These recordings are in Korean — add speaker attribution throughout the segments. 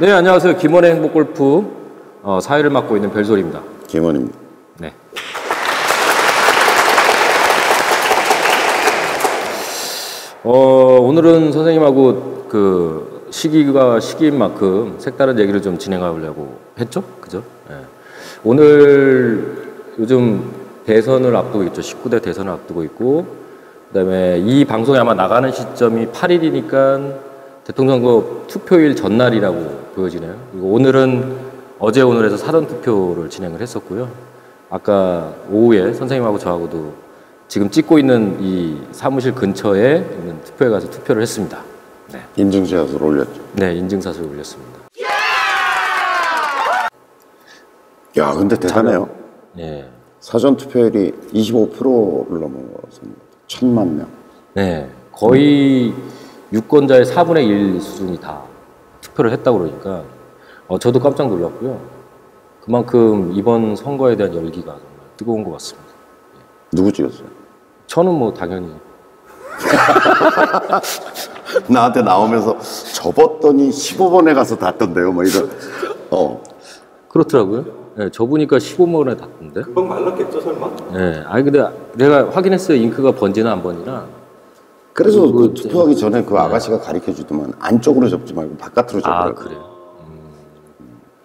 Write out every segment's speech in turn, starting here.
Speaker 1: 네, 안녕하세요. 김원의 행복골프 어, 사회를 맡고 있는 별소리입니다.
Speaker 2: 김원입니다.
Speaker 1: 네. 어, 오늘은 선생님하고 그 시기가 시기인 만큼 색다른 얘기를 좀 진행하려고 했죠? 그죠? 예. 오늘 요즘 대선을 앞두고 있죠. 19대 대선을 앞두고 있고, 그 다음에 이 방송이 아마 나가는 시점이 8일이니까 대통령 선거 투표일 전날이라고 보여지네요. 그리고 오늘은 어제 오늘에서 사전 투표를 진행을 했었고요. 아까 오후에 선생님하고 저하고도 지금 찍고 있는 이 사무실 근처에 있는 투표에 가서 투표를 했습니다. 네,
Speaker 2: 인증샷을 올렸죠.
Speaker 1: 네 인증사슬을 올렸습니다.
Speaker 2: 야, 근데 대단해요.
Speaker 1: 네,
Speaker 2: 사전 투표율이 25%를 넘어섰습니다. 천만 명.
Speaker 1: 네 거의 유권자의 4분의 1 수준이 다 투표를 했다고 그러니까 어, 저도 깜짝 놀랐고요. 그만큼 이번 선거에 대한 열기가 정말 뜨거운 것 같습니다.
Speaker 2: 누구 찍었어요?
Speaker 1: 저는 뭐 당연히
Speaker 2: 나한테 나오면서 접었더니 15번에 가서 닿던데요. 뭐 이런. 어.
Speaker 1: 그렇더라고요. 네, 저 보니까 15만원에 닿던데.
Speaker 3: 금방 말랐겠죠 설마?
Speaker 1: 네, 아니 근데 내가 확인했어요. 잉크가 번지나 안 번지나.
Speaker 2: 그래서
Speaker 1: 그거
Speaker 2: 그 투표하기 전에 그 아가씨가 가르쳐 주더만 안쪽으로 접지 말고 바깥으로
Speaker 1: 아
Speaker 2: 접으라고.
Speaker 1: 그래요.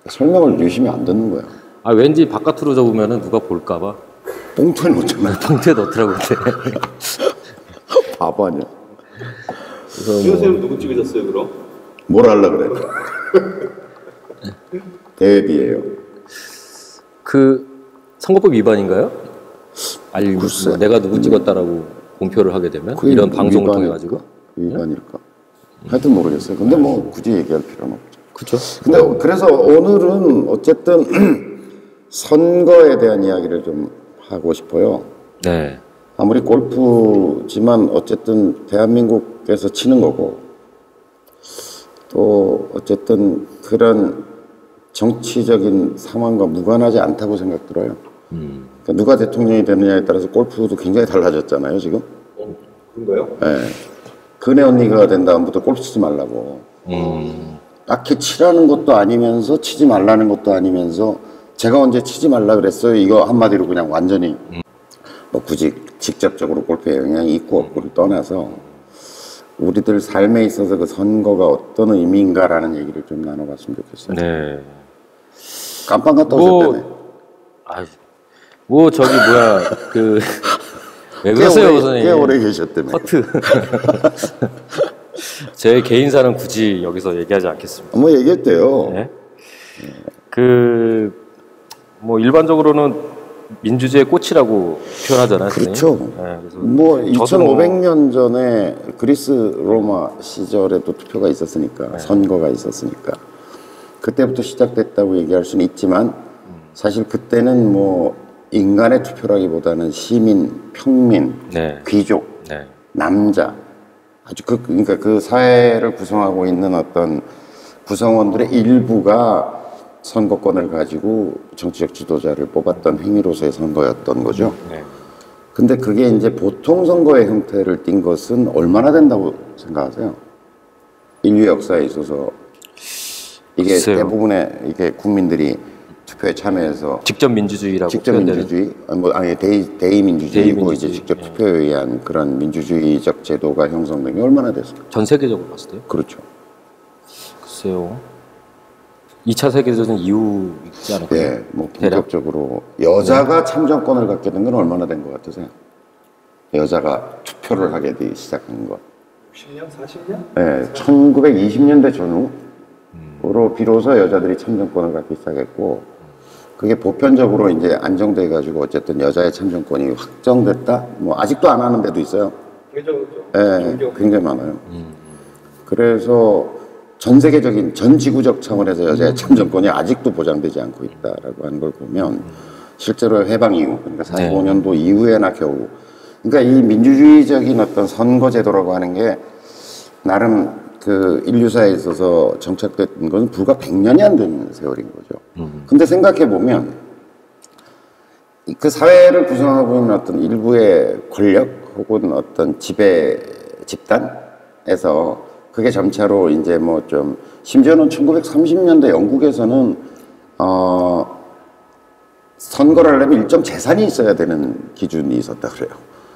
Speaker 2: 설명을 유심히 안 듣는 거야.
Speaker 1: 아 왠지 바깥으로 접으면은 누가 볼까봐
Speaker 2: 뽕투에 놓잖아.
Speaker 1: 봉투에 넣더라고요. 근데.
Speaker 2: 바보 아니야.
Speaker 3: 지호쌤 누구 찍으셨어요 그럼?
Speaker 2: 뭘 하려 그래. 대비예요.
Speaker 1: 그 선거법 위반인가요? 아니
Speaker 2: 글쎄.
Speaker 1: 뭐 내가 누구 찍었다라고 공표를 하게 되면
Speaker 2: 그게
Speaker 1: 이런 방송을? 통해 가지고
Speaker 2: 위반일까? 하여튼 모르겠어요. 근데 뭐 굳이 얘기할 필요는 없죠.
Speaker 1: 그렇죠.
Speaker 2: 근데 그래서 오늘은 어쨌든 선거에 대한 이야기를 좀 하고 싶어요.
Speaker 1: 네,
Speaker 2: 아무리 골프지만 어쨌든 대한민국에서 치는 거고 또 어쨌든 그런 정치적인 상황과 무관하지 않다고 생각 들어요. 그러니까 누가 대통령이 되느냐에 따라서 골프도 굉장히 달라졌잖아요, 지금.
Speaker 3: 어 그런가요?
Speaker 2: 예. 근혜 언니가 된 다음부터 골프 치지 말라고. 딱히 치라는 것도 아니면서 치지 말라는 것도 아니면서 제가 언제 치지 말라 그랬어요. 이거 한마디로 그냥 완전히 뭐 굳이 직접적으로 골프에 영향이 있고 없고를 떠나서 우리들 삶에 있어서 그 선거가 어떤 의미인가라는 얘기를 좀 나눠봤으면 좋겠어요.
Speaker 1: 네.
Speaker 2: 깜빵 갔다
Speaker 1: 뭐,
Speaker 2: 오셨다네.
Speaker 1: 아, 뭐 저기 뭐야
Speaker 2: 그왜꽤
Speaker 1: 그러세요,
Speaker 2: 오래,
Speaker 1: 선생님?
Speaker 2: 꽤 오래 계셨다며.
Speaker 1: 커트. 제 개인사는 굳이 여기서 얘기하지 않겠습니다.
Speaker 2: 뭐 얘기했대요.
Speaker 1: 네. 그, 뭐, 일반적으로는 민주주의의 꽃이라고 표현하잖아요.
Speaker 2: 그렇죠.
Speaker 1: 네,
Speaker 2: 뭐
Speaker 1: 저도 뭐
Speaker 2: 2,500년 전에 그리스 로마 시절에도 투표가 있었으니까
Speaker 1: 네.
Speaker 2: 선거가 있었으니까 그때부터 시작됐다고 얘기할 수는 있지만 사실 그때는 뭐 인간의 투표라기보다는 시민, 평민,
Speaker 1: 네.
Speaker 2: 귀족,
Speaker 1: 네.
Speaker 2: 남자 아주 그 그러니까 그 사회를 구성하고 있는 어떤 구성원들의 일부가 선거권을 가지고 정치적 지도자를 뽑았던 행위로서의 선거였던 거죠.
Speaker 1: 네.
Speaker 2: 근데 그게 이제 보통 선거의 형태를 띈 것은 얼마나 된다고 생각하세요? 인류 역사에 있어서 이게
Speaker 1: 글쎄요.
Speaker 2: 대부분의 이게 국민들이 투표에 참여해서
Speaker 1: 직접 민주주의라고
Speaker 2: 직접 민주주의, 아니, 뭐 아니 대의 대의 민주주의고
Speaker 1: 대의
Speaker 2: 이제
Speaker 1: 민주주의,
Speaker 2: 직접
Speaker 1: 예.
Speaker 2: 투표에 의한 그런 민주주의적 제도가 형성된 게 얼마나 됐을까?
Speaker 1: 전 세계적으로 봤을 때요.
Speaker 2: 그렇죠.
Speaker 1: 글쎄요. 2차 세계대전 이후 있지 않을까요?
Speaker 2: 예, 뭐
Speaker 1: 대략?
Speaker 2: 본격적으로 여자가 참정권을 갖게 된 건 얼마나 된 것 같으세요? 여자가 투표를 하게 되기 시작한 것.
Speaker 3: 60년? 40년?
Speaker 2: 네, 1920년대 전후로 비로소 여자들이 참정권을 갖기 시작했고, 그게 보편적으로 이제 안정돼 가지고 어쨌든 여자의 참정권이 확정됐다. 뭐 아직도 안 하는 데도 있어요.
Speaker 3: 그죠 그죠.
Speaker 2: 예. 굉장히 많아요. 그래서 전 세계적인 전 지구적 차원에서 여자의 참정권이 아직도 보장되지 않고 있다라고 하는 걸 보면 실제로 해방 이후 그러니까 45년도 이후에나 겨우 그러니까 이 민주주의적인 어떤 선거 제도라고 하는 게 나름 그 인류사에 있어서 정착된 건 불과 100년이 안된 세월인 거죠. 근데 생각해 보면 그 사회를 구성하고 있는 어떤 일부의 권력 혹은 어떤 지배 집단에서 그게 점차로 이제 뭐 좀 심지어는 1930년대 영국에서는 어 선거를 하려면 일정 재산이 있어야 되는 기준이 있었다 그래요.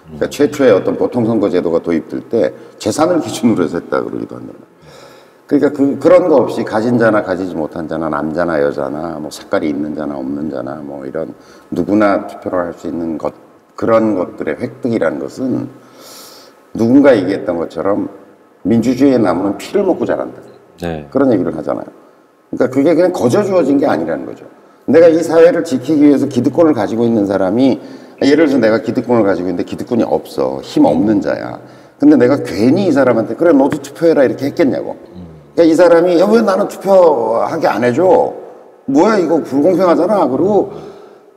Speaker 2: 그러니까 최초의 어떤 보통 선거 제도가 도입될 때 재산을 기준으로 해서 했다 그러기도 합니다. 그러니까 그, 그런 거 없이 가진 자나 가지지 못한 자나 남자나 여자나 뭐 색깔이 있는 자나 없는 자나 뭐 이런 누구나 투표를 할 수 있는 것 그런 것들의 획득이라는 것은 누군가 얘기했던 것처럼 민주주의의 나무는 피를 먹고 자란다.
Speaker 1: 네.
Speaker 2: 그런 얘기를 하잖아요. 그러니까 그게 그냥 거저 주어진 게 아니라는 거죠. 내가 이 사회를 지키기 위해서 기득권을 가지고 있는 사람이 예를 들어서 내가 기득권을 가지고 있는데 기득권이 없어. 힘 없는 자야. 근데 내가 괜히 이 사람한테 그래 너도 투표해라 이렇게 했겠냐고. 그러니까 이 사람이 야 왜 나는 투표하게 안 해줘? 뭐야 이거 불공평하잖아. 그리고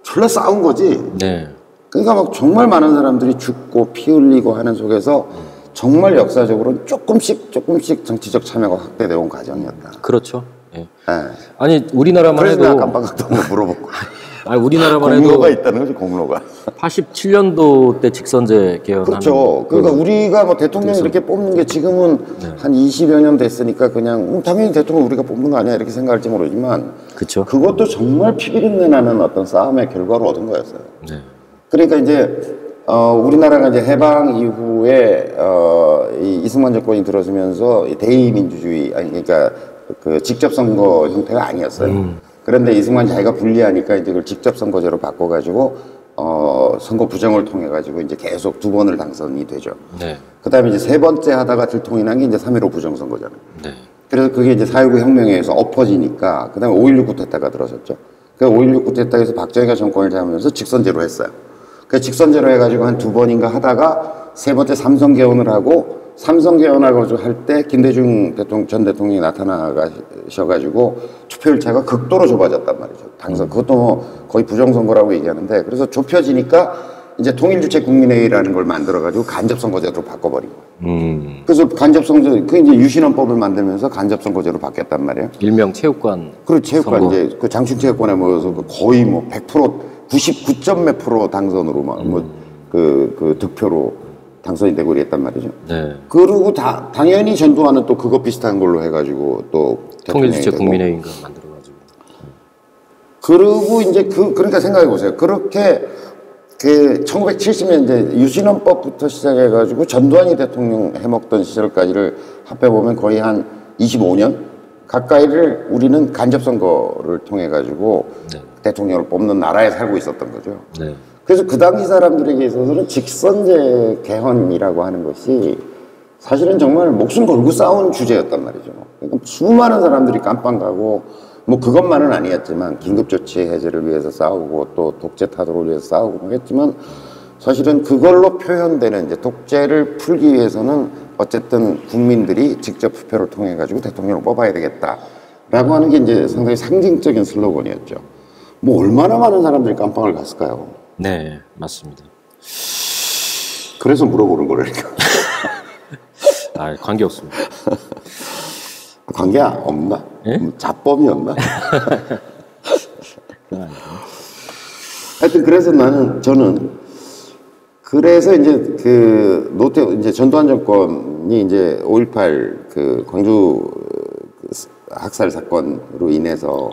Speaker 2: 졸라 싸운 거지.
Speaker 1: 네.
Speaker 2: 그러니까 막 정말 많은 사람들이 죽고 피 흘리고 하는 속에서 정말 역사적으로는 조금씩 조금씩 정치적 참여가 확대되어 온 과정이었다.
Speaker 1: 그렇죠. 예.
Speaker 2: 예.
Speaker 1: 아니 우리나라만 해도
Speaker 2: 거 물어보고
Speaker 1: 아니 우리나라만 해도
Speaker 2: 공로가 있다는 거지 공로가.
Speaker 1: 87년도 때 직선제 개헌
Speaker 2: 그렇죠. 그러니까 우리가 뭐 대통령 이렇게 뽑는 게 지금은 한 20여 년 됐으니까 그냥 음, 당연히 대통령 우리가 뽑는 거 아니야 이렇게 생각할지 모르지만
Speaker 1: 그렇죠.
Speaker 2: 그것도 정말 피비린내 나는 어떤 싸움의 결과로 얻은 거였어요.
Speaker 1: 네.
Speaker 2: 그러니까 이제 어, 우리나라가 이제 해방 이후에 어, 이 이승만 정권이 들어서면서 이 대의민주주의 아니 그러니까 그 직접 선거 형태가 아니었어요. 그런데 이승만 자기가 불리하니까 이제 그걸 직접 선거제로 바꿔가지고 어, 선거 부정을 통해 가지고 이제 계속 두 번을 당선이 되죠.
Speaker 1: 네.
Speaker 2: 그다음에 이제 세 번째 하다가 들통이 난 게 이제 3.15 부정선거잖아요.
Speaker 1: 네.
Speaker 2: 그래서 그게 이제 4.19 혁명에 의해서 엎어지니까 그다음에 5.16 쿠데타가 들어섰죠. 그 5.16 쿠데타에서 박정희가 정권을 잡으면서 직선제로 했어요. 그 직선제로 해가지고 한 두 번인가 하다가 세 번째 삼성 개헌을 하고 삼성 개헌하고 할 때 김대중 대통령 전 대통령이 나타나셔가지고 투표율 차가 극도로 좁아졌단 말이죠. 당선 그것도 뭐 거의 부정선거라고 얘기하는데 그래서 좁혀지니까 이제 통일주체 국민회의라는 걸 만들어가지고 간접선거제로 바꿔버리고
Speaker 1: 음.
Speaker 2: 그래서 간접선거제 그 이제 유신헌법을 만들면서 간접선거제로 바뀌었단 말이에요.
Speaker 1: 일명 체육관
Speaker 2: 그리고 체육관
Speaker 1: 선거.
Speaker 2: 이제 그 장충체육관에 모여서 그 거의 뭐 100% 99점 몇 프로 당선으로 막뭐그 그 득표로 당선이 되고 그랬단 말이죠.
Speaker 1: 네.
Speaker 2: 그리고 다 당연히 전두환은 또 그거 비슷한 걸로 해가지고 또
Speaker 1: 통일주체. 국민회의인가 만들어가지고
Speaker 2: 그리고 이제 그 그러니까 생각해 보세요. 그렇게 그 1970년대 유신헌법부터 시작해가지고 전두환이 대통령 해먹던 시절까지를 합해 보면 거의 한 25년 가까이를 우리는 간접 선거를 통해 가지고
Speaker 1: 네.
Speaker 2: 대통령을 뽑는 나라에 살고 있었던 거죠.
Speaker 1: 네.
Speaker 2: 그래서 그 당시 사람들에게 있어서는 직선제 개헌이라고 하는 것이 사실은 정말 목숨 걸고 싸운 주제였단 말이죠. 그러니까 수많은 사람들이 깜빵 가고 뭐 그것만은 아니었지만 긴급조치 해제를 위해서 싸우고 또 독재 타도를 위해서 싸우고 뭐 했지만 사실은 그걸로 표현되는 이제 독재를 풀기 위해서는 어쨌든 국민들이 직접 투표를 통해 가지고 대통령을 뽑아야 되겠다라고 하는 게 이제 상당히 상징적인 슬로건이었죠. 뭐 얼마나 많은 사람들이 깜빵을 갔을까요?
Speaker 1: 네, 맞습니다.
Speaker 2: 그래서 물어보는 거라니까.
Speaker 1: 아, 관계 없습니다.
Speaker 2: 관계 없나?
Speaker 1: 예?
Speaker 2: 뭐 자범이었나? 하여튼 그래서 나는 저는 그래서 이제 그 노태 이제 전두환 정권이 이제 5.18 그 광주 그 학살 사건으로 인해서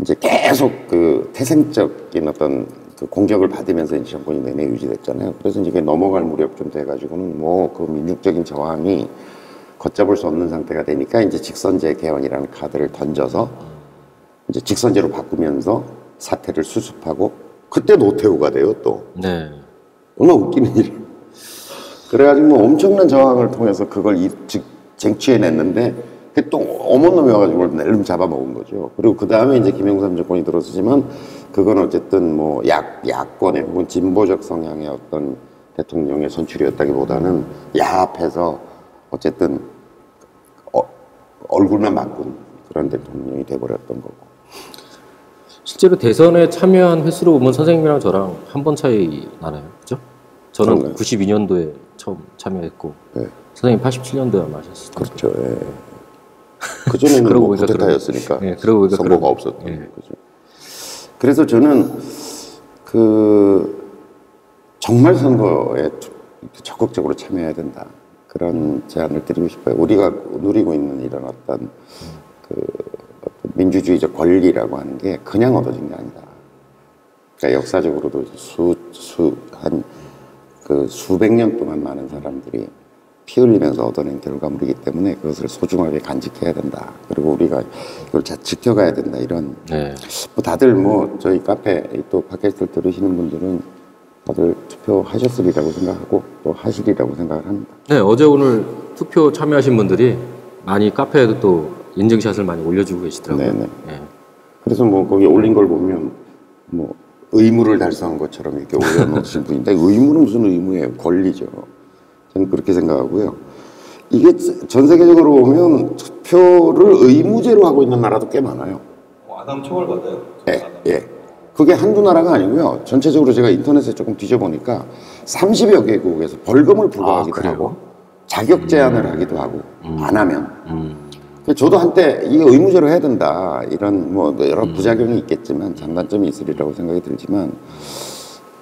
Speaker 2: 이제 계속 그 태생적인 어떤 그 공격을 받으면서 이제 정권이 내내 유지됐잖아요. 그래서 이제 넘어갈 무렵쯤 돼가지고는 뭐 그 민족적인 저항이 걷잡을 수 없는 상태가 되니까 이제 직선제 개헌이라는 카드를 던져서 이제 직선제로 바꾸면서 사태를 수습하고 그때 노태우가 돼요 또
Speaker 1: 네.
Speaker 2: 얼마나 웃기는 일. 그래가지고 뭐 엄청난 저항을 통해서 그걸 이, 즉, 쟁취해냈는데 또 어머 놈이 와가지고 낼름 잡아먹은 거죠. 그리고 그 다음에 이제 김영삼 정권이 들었지만 그건 어쨌든 뭐 약, 야권의 혹은 진보적 성향의 어떤 대통령의 선출이었다기보다는 야합해서 어쨌든 어, 얼굴만 바꾼 그런 대통령이 돼버렸던 거고.
Speaker 1: 실제로 대선에 참여한 횟수로 보면 선생님이랑 저랑 한 번 차이 나나요? 그죠? 저는
Speaker 2: 그런가요?
Speaker 1: 92년도에 처음 참여했고
Speaker 2: 네.
Speaker 1: 선생님 87년도에 아마 하셨을 텐데.
Speaker 2: 그렇죠. 예. 그 전에는
Speaker 1: 그러고
Speaker 2: 뭐 쿠데타였으니까.
Speaker 1: 예, 그러고
Speaker 2: 선거가
Speaker 1: 그러네.
Speaker 2: 없었던
Speaker 1: 예.
Speaker 2: 거죠. 그래서 저는 그 정말 선거에 적극적으로 참여해야 된다. 그런 제안을 드리고 싶어요. 우리가 누리고 있는 이런 어떤 그 민주주의적 권리라고 하는 게 그냥 얻어진 게 아니다. 그러니까 역사적으로도 수, 수, 한, 그 수백 년 동안 많은 사람들이 피 흘리면서 얻어낸 결과물이기 때문에 그것을 소중하게 간직해야 된다. 그리고 우리가 이걸 잘 지켜가야 된다. 이런
Speaker 1: 네.
Speaker 2: 뭐 다들 뭐 저희 카페 또 팟캐스트를 들으시는 분들은 다들 투표하셨으리라고 생각하고 또 하시리라고 생각을 합니다.
Speaker 1: 네, 어제 오늘 투표 참여하신 분들이 많이 카페에도 또 인증샷을 많이 올려주고 계시더라고요.
Speaker 2: 네네.
Speaker 1: 네.
Speaker 2: 그래서 뭐 거기 올린 걸 보면 뭐 의무를 달성한 것처럼 이렇게 올려놓으신 분인데 의무는 무슨 의무예요? 권리죠. 저는 그렇게 생각하고요. 이게 전 세계적으로 보면 투표를 의무제로 하고 있는 나라도 꽤 많아요.
Speaker 3: 어, 아담 처벌 받아요.
Speaker 2: 예, 예. 그게 한두 나라가 아니고요. 전체적으로 제가 인터넷에 조금 뒤져보니까 30여 개국에서 벌금을 부과하기도
Speaker 1: 아?
Speaker 2: 하고 자격 제한을 하기도 하고 안 하면
Speaker 1: 음.
Speaker 2: 저도 한때 이게 의무제로 해야 된다 이런 뭐 여러 부작용이 있겠지만 장단점이 있으리라고 생각이 들지만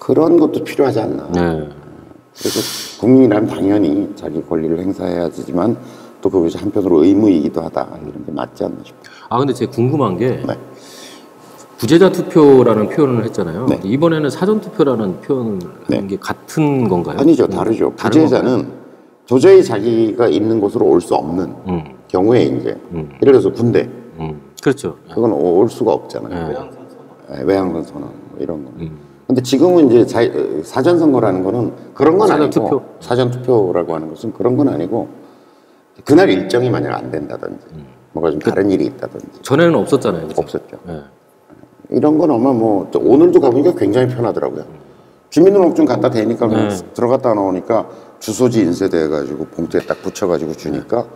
Speaker 2: 그런 것도 필요하지 않나.
Speaker 1: 네.
Speaker 2: 그래서 국민이라면 당연히 자기 권리를 행사해야 하지만 또 그것이 한편으로 의무이기도 하다 이런 게 맞지 않나 싶어요.
Speaker 1: 아 근데 제가 궁금한 게
Speaker 2: 네.
Speaker 1: 부재자 투표라는 표현을 했잖아요.
Speaker 2: 네.
Speaker 1: 이번에는 사전 투표라는 표현을
Speaker 2: 네.
Speaker 1: 한게 같은 건가요?
Speaker 2: 아니죠, 다르죠.
Speaker 1: 다른
Speaker 2: 부재자는 도저히 자기가 있는 곳으로 올 수 없는
Speaker 1: 음,
Speaker 2: 경우에 이제
Speaker 1: 음.
Speaker 2: 예를 들어서 군대
Speaker 1: 음. 그렇죠.
Speaker 2: 그건 올 수가 없잖아요.
Speaker 1: 네.
Speaker 2: 예, 외양선 선언 뭐 이런 거.
Speaker 1: 음.
Speaker 2: 근데 지금은 이제 자, 사전 선거라는 거는 그런 건
Speaker 1: 사전
Speaker 2: 아니고
Speaker 1: 투표.
Speaker 2: 사전 투표라고 하는 것은 그런 건 아니고 그날 일정이 만약 안 된다든지
Speaker 1: 음.
Speaker 2: 뭐가 좀 다른 일이 있다든지
Speaker 1: 전에는 없었잖아요. 그죠?
Speaker 2: 없었죠.
Speaker 1: 네.
Speaker 2: 이런 건 아마 뭐또 오늘도 가보니까 굉장히 편하더라고요. 주민등록증 갖다 대니까 그냥
Speaker 1: 네.
Speaker 2: 들어갔다 나오니까 주소지 인쇄돼 가지고 봉투에 딱 붙여가지고 주니까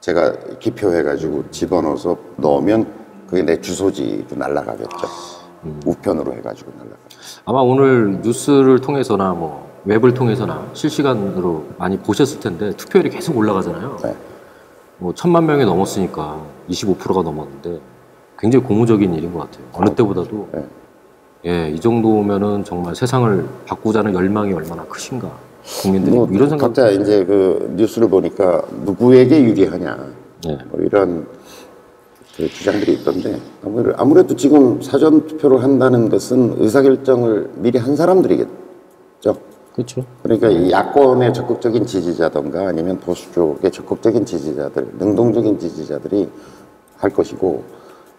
Speaker 2: 제가 기표해가지고 집어넣어서 넣으면 그게 내 주소지로 날라가겠죠. 우편으로 해가지고 날라가죠.
Speaker 1: 아마 오늘 뉴스를 통해서나 뭐 웹을 통해서나 실시간으로 많이 보셨을 텐데 투표율이 계속 올라가잖아요.
Speaker 2: 네.
Speaker 1: 뭐 천만 명이 넘었으니까 25%가 넘었는데 굉장히 고무적인 일인 것 같아요. 어느 때보다도
Speaker 2: 네.
Speaker 1: 예, 이 정도면은 정말 세상을 바꾸자는 열망이 얼마나 크신가 국민들이
Speaker 2: 뭐
Speaker 1: 이런 생각.
Speaker 2: 각자 이제 그 뉴스를 보니까 누구에게 유리하냐
Speaker 1: 네.
Speaker 2: 뭐 이런 그 주장들이 있던데 아무래도, 지금 사전 투표를 한다는 것은 의사결정을 미리 한 사람들이겠죠.
Speaker 1: 그렇죠.
Speaker 2: 그러니까 이 야권의 적극적인 지지자던가 아니면 보수 쪽의 적극적인 지지자들, 능동적인 지지자들이 할 것이고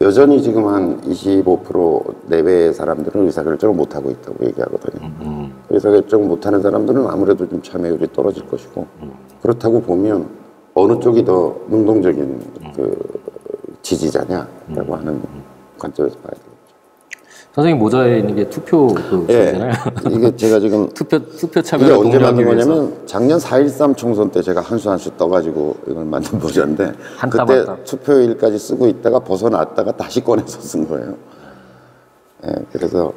Speaker 2: 여전히 지금 한 25% 내외의 사람들은 의사결정을 못 하고 있다고 얘기하거든요.
Speaker 1: 음,
Speaker 2: 의사결정 못하는 사람들은 아무래도 좀 참여율이 떨어질 것이고 그렇다고 보면 어느 쪽이 더 능동적인 그 지지자냐라고 하는 관점에서 봐야 되겠죠.
Speaker 1: 선생님 모자에 있는 게 투표 그
Speaker 2: 예,
Speaker 1: 잖아요
Speaker 2: 이게 제가 지금
Speaker 1: 투표 투표 참여를
Speaker 2: 언제 만든. 거냐면 작년 4.13 총선 때 제가 한 수 한 수 떠가지고 이걸 만든
Speaker 1: 한땀
Speaker 2: 그때
Speaker 1: 한 땀.
Speaker 2: 투표일까지 쓰고 있다가 벗어났다가 다시 꺼내서 쓴 거예요. 예, 그래서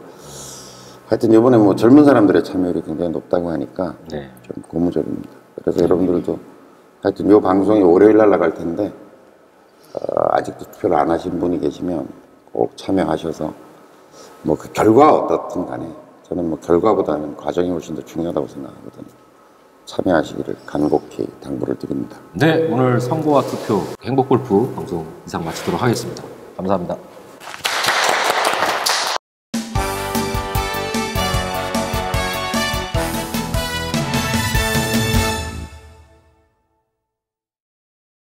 Speaker 2: 하여튼 이번에 뭐 젊은 사람들의 참여율이 굉장히 높다고 하니까
Speaker 1: 네.
Speaker 2: 좀 고무적입니다. 그래서 여러분들도 하여튼 이 방송이 월요일 날 나갈 텐데 어, 아직도 투표를 안 하신 분이 계시면 꼭 참여하셔서 뭐 그 결과 어떻든 간에 저는 뭐 결과보다는 과정이 훨씬 더 중요하다고 생각하거든요. 참여하시기를 간곡히 당부를 드립니다.
Speaker 1: 네, 오늘 선거와 투표 행복골프 방송 이상 마치도록 하겠습니다. 감사합니다.